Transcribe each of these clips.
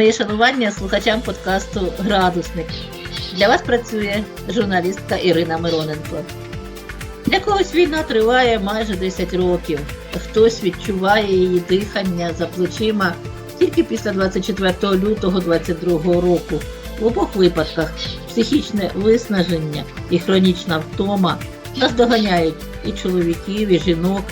Моє шанування слухачам подкасту Градусник. Для вас працює журналістка Ірина Мироненко. Для когось війна триває майже 10 років. Хтось відчуває її дихання за плечима тільки після 24 лютого 2022 року. В обох випадках психічне виснаження і хронічна втома наздоганяють і чоловіків, і жінок,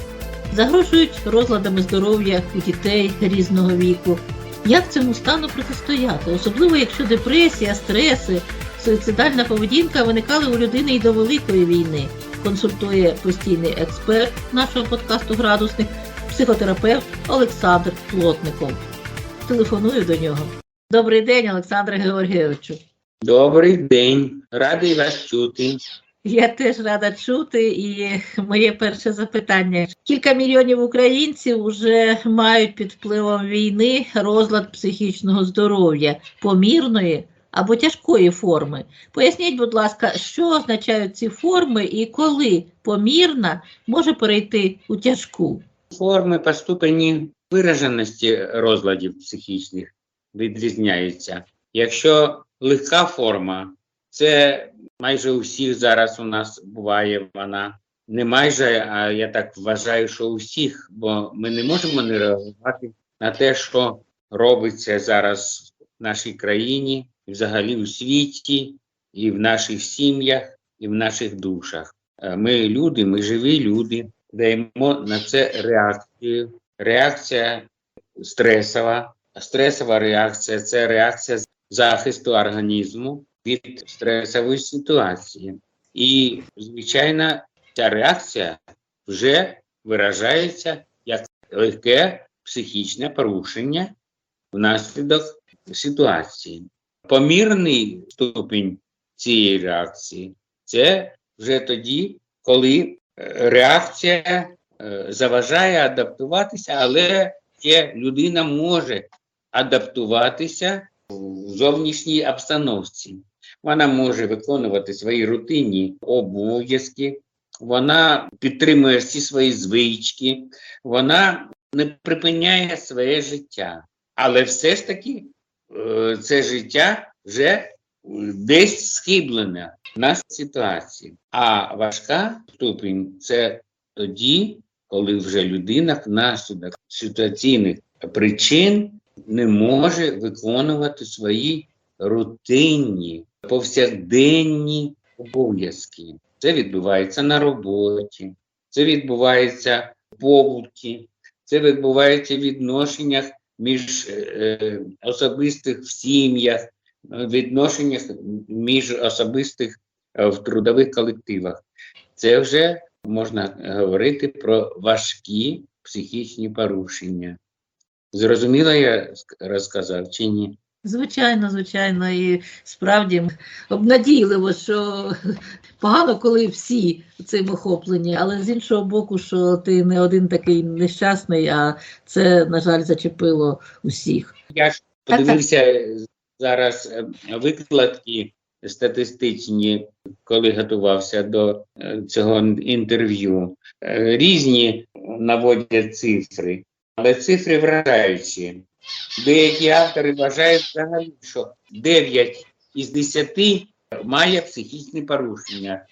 загрожують розладами здоров'я у дітей різного віку. Як цьому стану протистояти, особливо якщо депресія, стреси, суїцидальна поведінка виникали у людини і до Великої війни, консультує постійний експерт нашого подкасту Градусник, психотерапевт Олександр Плотников. Телефоную до нього. Добрий день, Олександре Георгійовичу. Добрий день, радий вас чути. Я теж рада чути, і моє перше запитання. Кілька мільйонів українців вже мають під впливом війни розлад психічного здоров'я, помірної або тяжкої форми. Поясніть, будь ласка, що означають ці форми і коли помірна може перейти у тяжку? Форми по ступені вираженості розладів психічних відрізняються. Якщо легка форма, це майже у всіх зараз у нас буває вона. Не майже, а я так вважаю, що у всіх, бо ми не можемо не реагувати на те, що робиться зараз в нашій країні, і взагалі у світі, і в наших сім'ях, і в наших душах. Е, Ми люди, ми живі люди, даємо на це реакцію. Реакція стресова. Стресова реакція це реакція захисту організму від стресової ситуації. І, звичайно, ця реакція вже виражається як легке психічне порушення внаслідок ситуації. Помірний ступінь цієї реакції це вже тоді, коли е, реакція е, заважає адаптуватися, але ще людина може адаптуватися в зовнішній обстановці. Вона може виконувати свої рутинні обов'язки, вона підтримує всі свої звички, вона не припиняє своє життя. Але все ж таки е, це життя вже десь схиблене на ситуації. А важка ступінь це тоді, коли вже людина внаслідок ситуаційних причин не може виконувати свої рутинні, повсякденні обов'язки. Це відбувається на роботі, це відбувається в побуті, це відбувається в відношеннях між е, особистих в сім'ях, е, відношеннях між особистих е, в трудових колективах. Це вже можна говорити про важкі психічні порушення. Зрозуміло, я розказав чи ні? Звичайно, звичайно, і справді обнадійливо, що погано, коли всі цим охоплені, але з іншого боку, що ти не один такий нещасний, а це, на жаль, зачепило усіх. Я ж подивився зараз е, викладки статистичні, коли готувався до е, цього інтерв'ю. Е, Різні наводять цифри, але цифри вражаючі. Деякі автори вважають взагалі, що 9 із 10 має психічні порушення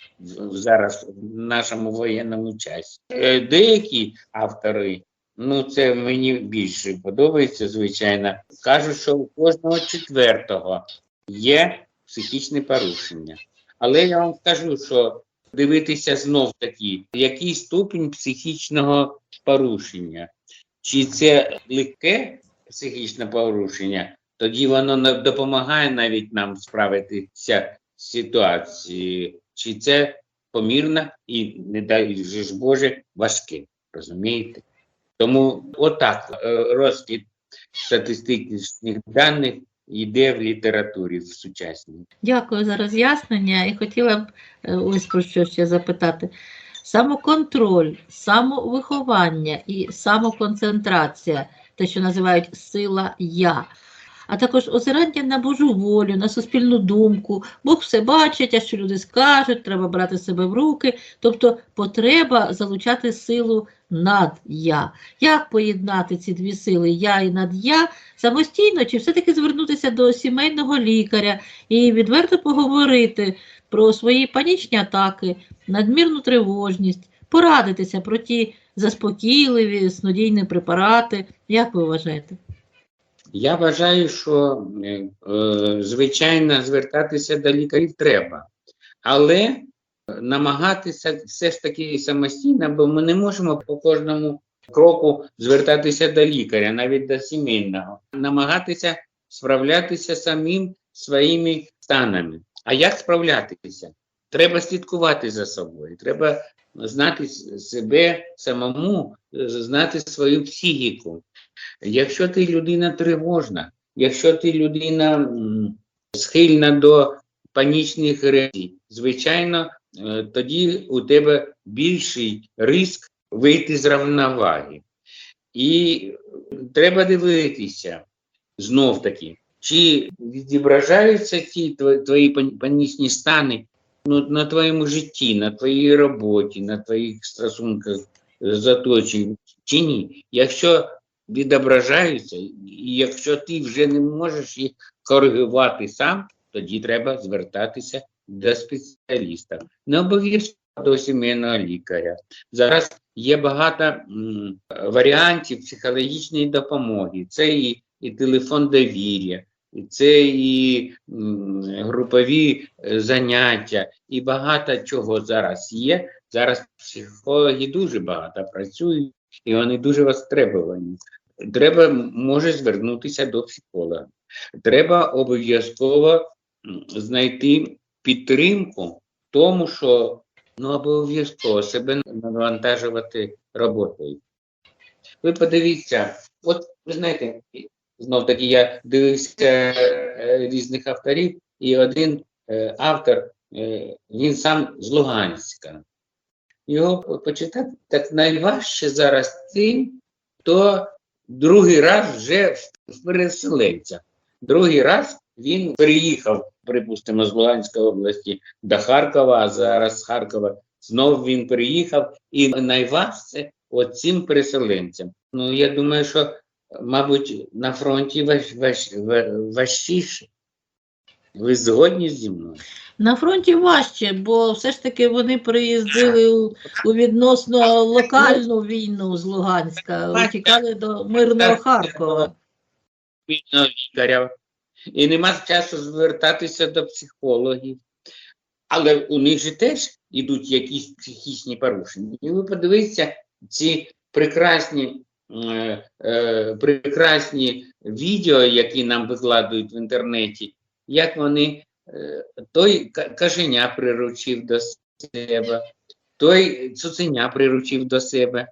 зараз в нашому воєнному часі. Е, Деякі автори Ну, це мені більше подобається, звичайно. Кажуть, що у кожного четвертого є психічне порушення. Але я вам скажу, що дивитися знов таки, який ступінь психічного порушення. Чи це легке психічне порушення, тоді воно не допомагає навіть нам справитися з ситуацією, чи це помірно і, не дай Боже, важке. Розумієте? Тому отак е, розкид статистичних даних йде в літературі в сучасній. Дякую за роз'яснення і хотіла б е, ось про що ще запитати. Самоконтроль, самовиховання і самоконцентрація, те, що називають сила я. а також озирання на Божу волю, на суспільну думку. Бог все бачить, а що люди скажуть, треба брати себе в руки. Тобто потреба залучати силу над я. Як поєднати ці дві сили я і над я самостійно, чи все-таки звернутися до сімейного лікаря і відверто поговорити про свої панічні атаки, надмірну тривожність, порадитися про ті заспокійливі, снодійні препарати. Як ви вважаєте? Я вважаю, що е, звичайно звертатися до лікарів треба, але намагатися все ж таки самостійно, бо ми не можемо по кожному кроку звертатися до лікаря, навіть до сімейного, намагатися справлятися самим своїми станами. А як справлятися? Треба слідкувати за собою, треба знати себе самому, е, знати свою психіку. Якщо ти людина тривожна, якщо ти людина схильна до панічних реакцій, звичайно, е, тоді у тебе більший риск вийти з рівноваги. І треба дивитися знов таки, чи відображаються тво- твої панічні стани ну, на твоєму житті, на твоїй роботі, на твоїх стосунках з оточенням, чи ні. Якщо відображаються, і якщо ти вже не можеш їх коригувати сам, тоді треба звертатися до спеціаліста. Не обов'язково до сімейного лікаря. Зараз є багато м, варіантів психологічної допомоги. Це і, і телефон довір'я, це і групові е, заняття, і багато чого зараз є. Зараз психологи дуже багато працюють, і вони дуже востребовані. Треба може звернутися до психолога. Треба обов'язково знайти підтримку в тому, що ну обов'язково себе навантажувати роботою. Ви подивіться, от ви знаєте, знов таки я дивився е, різних авторів, і один е, автор, е, він сам з Луганська. Його почитати так найважче зараз тим, хто другий раз вже переселенця. Другий раз він переїхав, припустимо, з Луганської області до Харкова, а зараз з Харкова знов він переїхав. І найважче от цим переселенцям. Ну, я думаю, що, мабуть, на фронті важ, важ, важчіше. Ви згодні зі мною? На фронті важче, бо все ж таки вони приїздили у, у відносно локальну війну з Луганська, утікали до мирного Харкова. і нема часу звертатися до психологів. Але у них же теж ідуть якісь психічні порушення. І ви подивіться ці прекрасні, прекрасні відео, які нам викладають в інтернеті, як вони е, той каженя приручив до себе, той цуценя приручив до себе,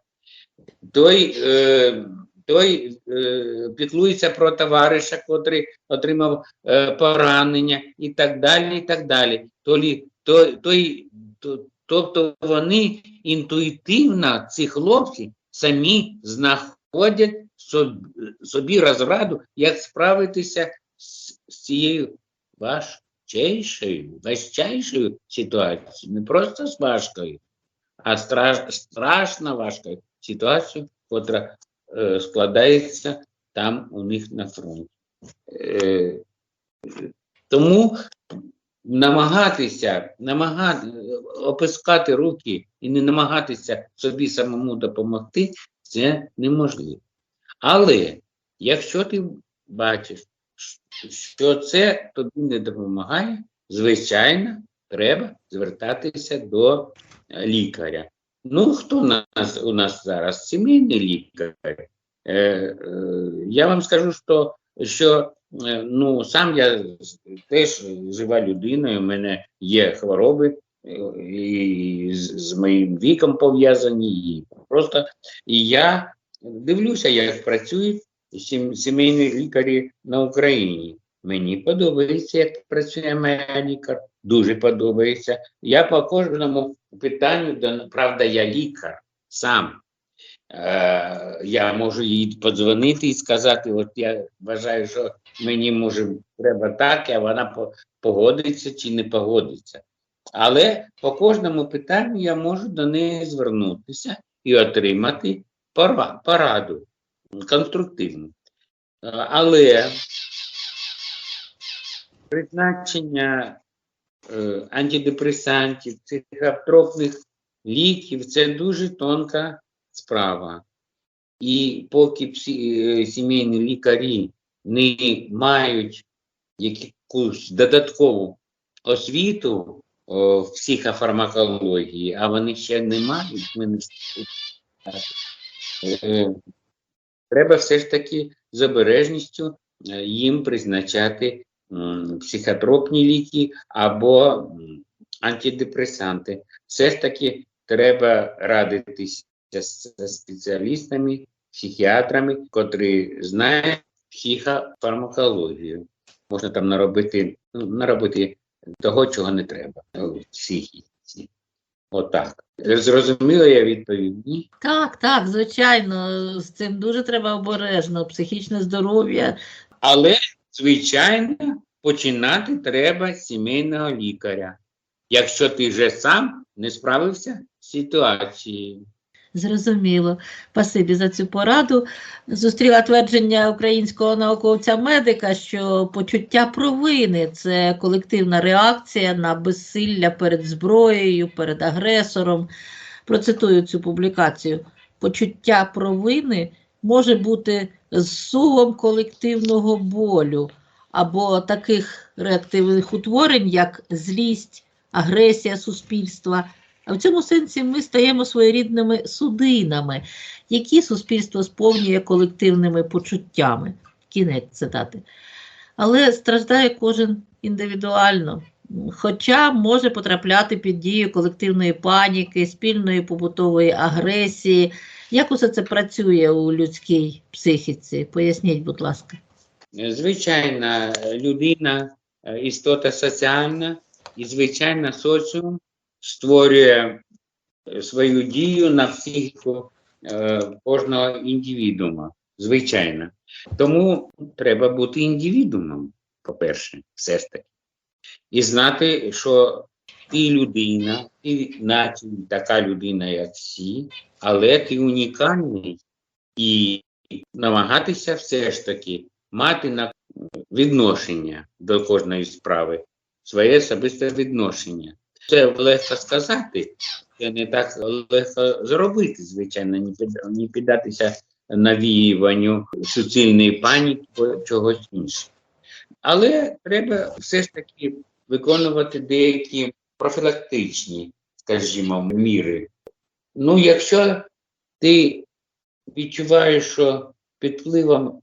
той, е, той е, піклується про товариша, котрий отримав е, поранення, і так далі. і так далі. Толі, той, той, тобто вони інтуїтивно, ці хлопці, самі знаходять собі, розраду, як справитися з, з цією важчайшою, важчайшою ситуацією, не просто з важкою, а страш, страшно важкою ситуацією, котра е, складається там у них на фронті. Е, тому намагатися, намагати, опускати руки і не намагатися собі самому допомогти, це неможливо. Але якщо ти бачиш, що це тобі не допомагає, звичайно, треба звертатися до е, лікаря. Ну, хто у нас, у нас зараз? Сімейний лікар. Е, е, я вам скажу, що, що ну, сам я теж жива людина, в мене є хвороби, е, і з, моїм віком пов'язані, і просто і я дивлюся, як працюють сім- сімейні лікарі на Україні. Мені подобається, як працює моя лікар. Дуже подобається. Я по кожному питанню, да, правда, я лікар сам. Е, я можу їй подзвонити і сказати: от я вважаю, що мені може треба так, а вона погодиться чи не погодиться. Але по кожному питанню я можу до неї звернутися і отримати пораду конструктивну. Е, Але призначення е, антидепресантів, психотропних ліків це дуже тонка справа. І поки псі, е, сімейні лікарі не мають якусь додаткову освіту о, в психофармакології, а вони ще не мають, ми не е, треба все ж таки з обережністю е, їм призначати психотропні ліки або антидепресанти. Все ж таки треба радитися з спеціалістами, психіатрами, котрі знають психофармакологію. Можна там наробити, ну, наробити того, чого не треба в психіці. Отак. Зрозуміло, я відповів? Ні? Так, так, звичайно, з цим дуже треба обережно. Психічне здоров'я. Але, звичайно, починати треба з сімейного лікаря. Якщо ти вже сам не справився з ситуацією. Зрозуміло. Спасибі за цю пораду. Зустріла твердження українського науковця-медика, що почуття провини це колективна реакція на безсилля перед зброєю, перед агресором. Процитую цю публікацію. Почуття провини може бути зсувом колективного болю або таких реактивних утворень, як злість, агресія суспільства. А в цьому сенсі ми стаємо своєрідними судинами, які суспільство сповнює колективними почуттями. Кінець цитати. Але страждає кожен індивідуально, хоча може потрапляти під дію колективної паніки, спільної побутової агресії. Як усе це працює у людській психіці? Поясніть, будь ласка. Звичайна людина, істота соціальна, і звичайно соціум створює е, свою дію на психіку е, кожного індивідуума. Звичайно. Тому треба бути індивідуумом, по-перше, все ж таки. І знати, що ти людина, ти наче така людина, як всі, але ти унікальний і намагатися все ж таки мати на відношення до кожної справи, своє особисте відношення. Це легко сказати, це не так легко зробити, звичайно, не, піддатися навіюванню суцільної паніки чогось іншого. Але треба все ж таки виконувати деякі профілактичні, скажімо, міри. Ну, якщо ти відчуваєш, що під впливом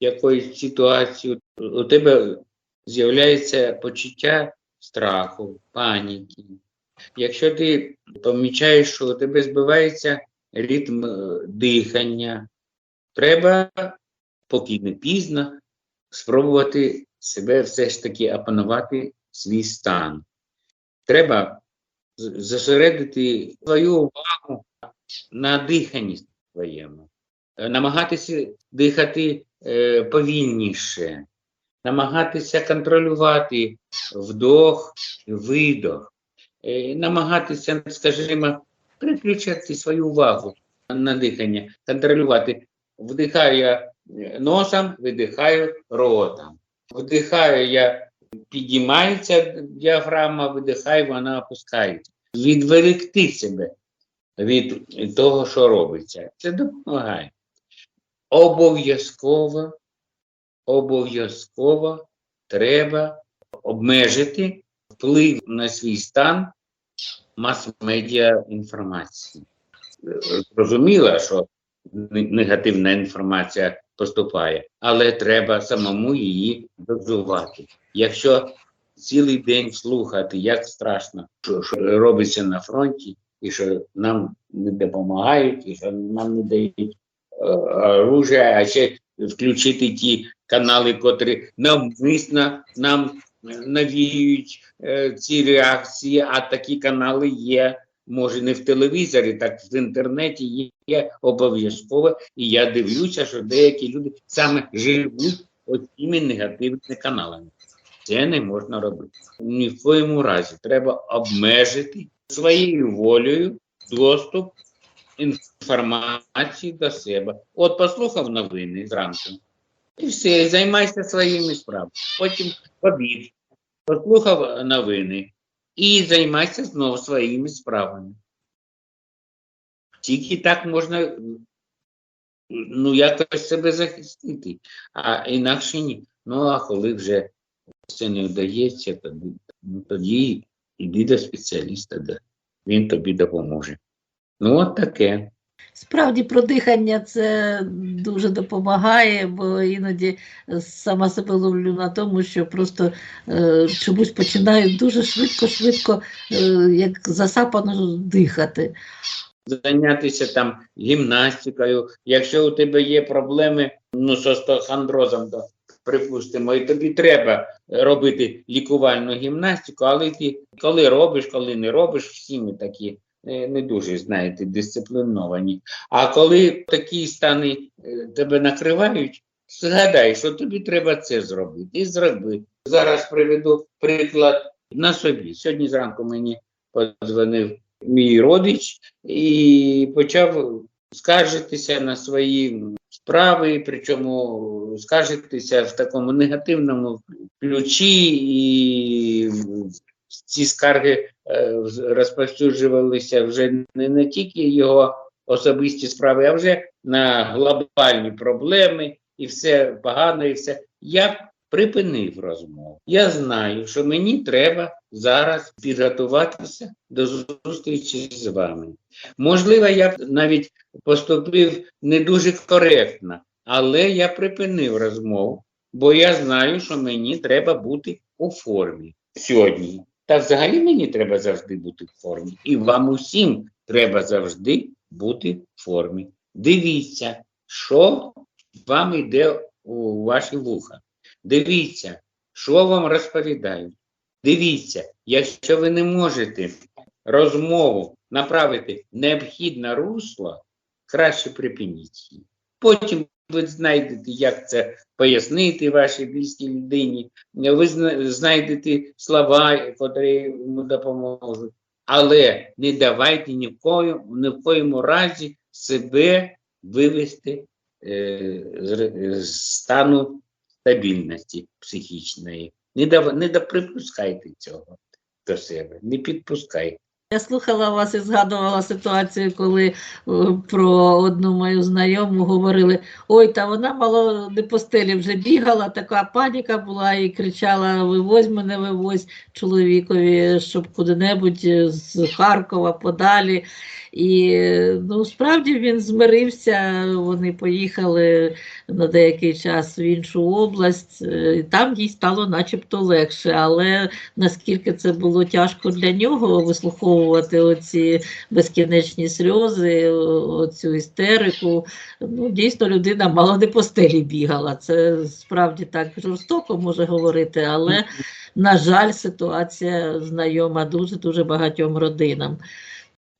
якоїсь ситуації у тебе з'являється почуття страху, паніки. Якщо ти помічаєш, що у тебе збивається ритм е, дихання, треба, поки не пізно, спробувати себе все ж таки опанувати свій стан. Треба зосередити свою увагу на диханні своєму, намагатися дихати е, повільніше, намагатися контролювати вдох, видох, е, намагатися, скажімо, переключати свою увагу на дихання, контролювати. Вдихаю я е, носом, видихаю ротом. Вдихаю я, підіймається діафрагма, видихаю, вона опускається. Відволікти себе від того, що робиться. Це допомагає. Обов'язково, обов'язково треба обмежити вплив на свій стан мас-медіа інформації. Зрозуміло, що негативна інформація поступає, але треба самому її дозувати. Якщо цілий день слухати, як страшно, що, що робиться на фронті, і що нам не допомагають, і що нам не дають е, оружия, а ще включити ті канали, котрі навмисно нам навіюють е, ці реакції, а такі канали є. може не в телевізорі, так в інтернеті є, обов'язково. І я дивлюся, що деякі люди саме живуть оціми негативними каналами. Це не можна робити. Ні в коєму разі треба обмежити своєю волею доступ інформації до себе. От послухав новини зранку. І все, займайся своїми справами. Потім обід, послухав новини і займайся знову своїми справами. Тільки так можна ну, якось себе захистити, а інакше ні. Ну, а коли вже це не вдається, тоді, ну, тоді йди до спеціаліста, він тобі допоможе. Ну, от таке. Справді про дихання це дуже допомагає, бо іноді сама себе ловлю на тому, що просто е, чомусь починаю дуже швидко-швидко, е, як засапано дихати. зайнятися там гімнастикою. Якщо у тебе є проблеми ну, з остеохондрозом, то припустимо, і тобі треба робити лікувальну гімнастику, але ти коли робиш, коли не робиш, всі ми такі не дуже, знаєте, дисципліновані. А коли такі стани е, тебе накривають, згадай, що тобі треба це зробити. І зроби. Зараз приведу приклад на собі. Сьогодні зранку мені подзвонив мій родич і почав скаржитися на свої справи, причому скаржитися в такому негативному ключі, і ці скарги е, розповсюджувалися вже не, не тільки його особисті справи, а вже на глобальні проблеми, і все погано, і все. Я припинив розмову. Я знаю, що мені треба зараз підготуватися до зустрічі з вами. Можливо, я навіть поступив не дуже коректно, але я припинив розмову, бо я знаю, що мені треба бути у формі сьогодні. Та взагалі мені треба завжди бути в формі. І вам усім треба завжди бути в формі. Дивіться, що вам йде у ваші вуха. Дивіться, що вам розповідають. Дивіться, якщо ви не можете розмову направити необхідне русло, краще припиніть її. Потім ви знайдете, як це пояснити вашій близькій людині, ви знайдете слова, які йому допоможуть. Але не давайте ні в коєму, ні в коєму разі себе вивести е, з, стану стабільності психічної. Не, дав, не да, припускайте цього до себе, не підпускайте. Я слухала вас і згадувала ситуацію, коли е, про одну мою знайому говорили: ой, та вона мало не по стелі вже бігала, така паніка була і кричала: Вивозь мене, вивозь чоловікові, щоб куди-небудь е, з Харкова подалі. І ну, справді він змирився, вони поїхали на деякий час в іншу область, е, і там їй стало начебто легше, але наскільки це було тяжко для нього вислуховувати оці безкінечні сльози, оцю істерику. Ну, дійсно, людина мало не по стелі бігала. Це справді так жорстоко може говорити, але, на жаль, ситуація знайома дуже-дуже багатьом родинам.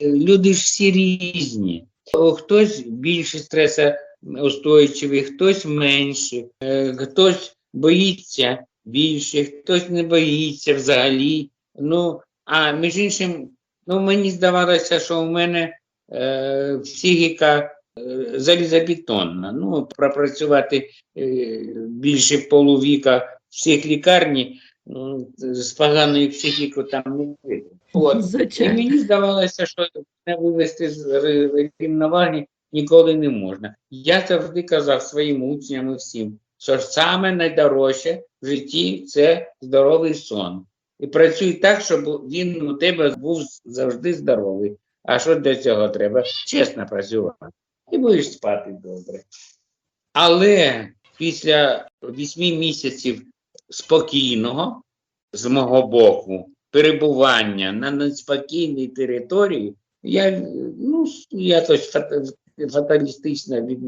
Люди ж всі різні. Хтось більше стресоустойчивий, хтось менше, е, хтось боїться більше, хтось не боїться взагалі. Ну, а між іншим, ну мені здавалося, що у мене е, психіка е, залізобетонна. Ну, пропрацювати е, більше полувіка в психлікарні ну, з поганою психікою там не вийде. От. І мені здавалося, що не вивести з рівноваги ніколи не можна. Я завжди казав своїм учням і всім, що саме найдорожче в житті це здоровий сон. І працюй так, щоб він у тебе був завжди здоровий. А що для цього треба? Чесно працювати. І будеш спати добре. Але після вісьми місяців спокійного з мого боку перебування на неспокійній території, я ну, якось фата- фаталістично від,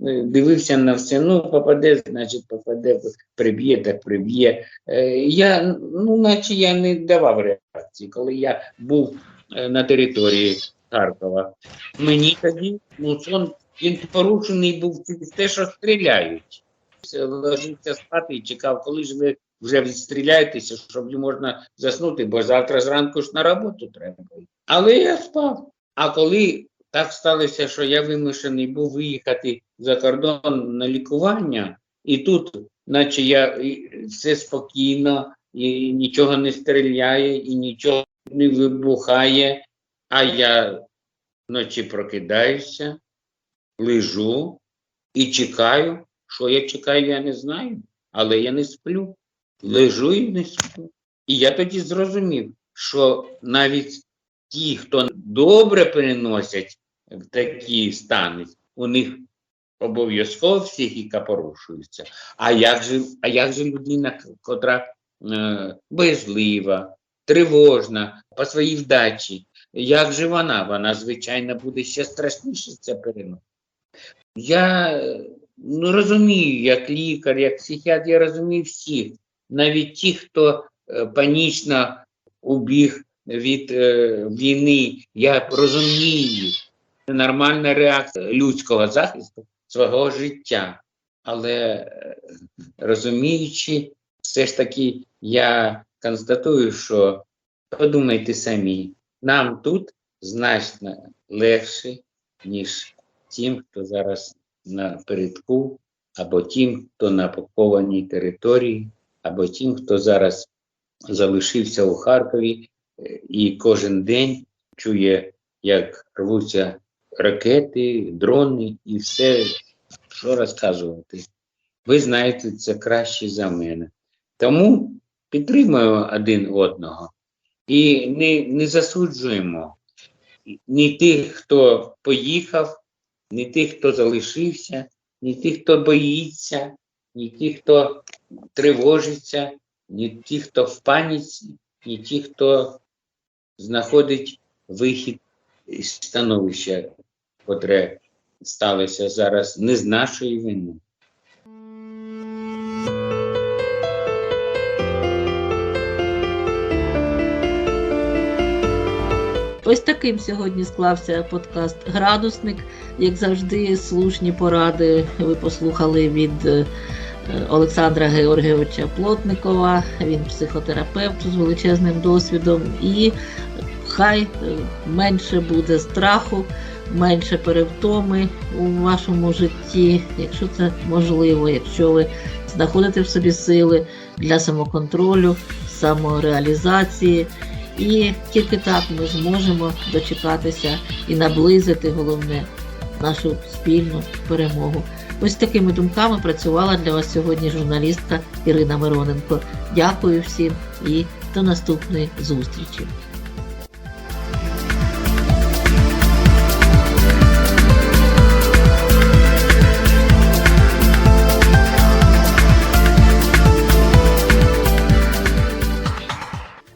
е, дивився на все. Ну, попаде, значить, попаде, приб'є, так приб'є. Е, я, ну, наче я не давав реакції. Коли я був е, на території Харкова. Мені тоді ну, сон він порушений був через те, що стріляють. Ложився спати і чекав, коли ж ви вже відстріляєтеся, щоб можна заснути, бо завтра зранку ж на роботу треба. Але я спав. А коли так сталося, що я вимушений був виїхати за кордон на лікування, і тут, наче я все спокійно, і нічого не стріляє, і нічого не вибухає, а я вночі прокидаюся, лежу і чекаю. Що я чекаю, я не знаю, але я не сплю. Лежу і не сплю. І я тоді зрозумів, що навіть ті, хто добре переносять такі стани, у них обов'язково психіка порушується. А як же, а як же людина, котра е, боязлива, тривожна, по своїй вдачі, як же вона? Вона, звичайно, буде ще страшніше це переносити. Я ну, розумію, як лікар, як психіатр, я розумію всіх, навіть ті, хто е, панічно убіг від е, війни, я розумію, це нормальна реакція людського захисту свого життя. Але е, розуміючи, все ж таки я констатую, що подумайте самі, нам тут значно легше, ніж тим, хто зараз на передку, або тим, хто на окупованій території, або тим, хто зараз залишився у Харкові е, і кожен день чує, як рвуться ракети, дрони і все, що розказувати. Ви знаєте це краще за мене. Тому підтримуємо один одного і не, не засуджуємо ні тих, хто поїхав, ні тих, хто залишився, ні тих, хто боїться, ні тих, хто тривожиться, ні ті, хто в паніці, ні ті, хто знаходить вихід із становища, котре сталося зараз не з нашої вини. Ось таким сьогодні склався подкаст Градусник. Як завжди, слушні поради ви послухали від е, Олександра Георгійовича Плотникова. Він психотерапевт з величезним досвідом. І хай е, менше буде страху, менше перевтоми у вашому житті, якщо це можливо, якщо ви знаходите в собі сили для самоконтролю, самореалізації. І тільки так ми зможемо дочекатися і наблизити головне нашу спільну перемогу. Ось такими думками працювала для вас сьогодні журналістка Ірина Мироненко. Дякую всім і до наступної зустрічі.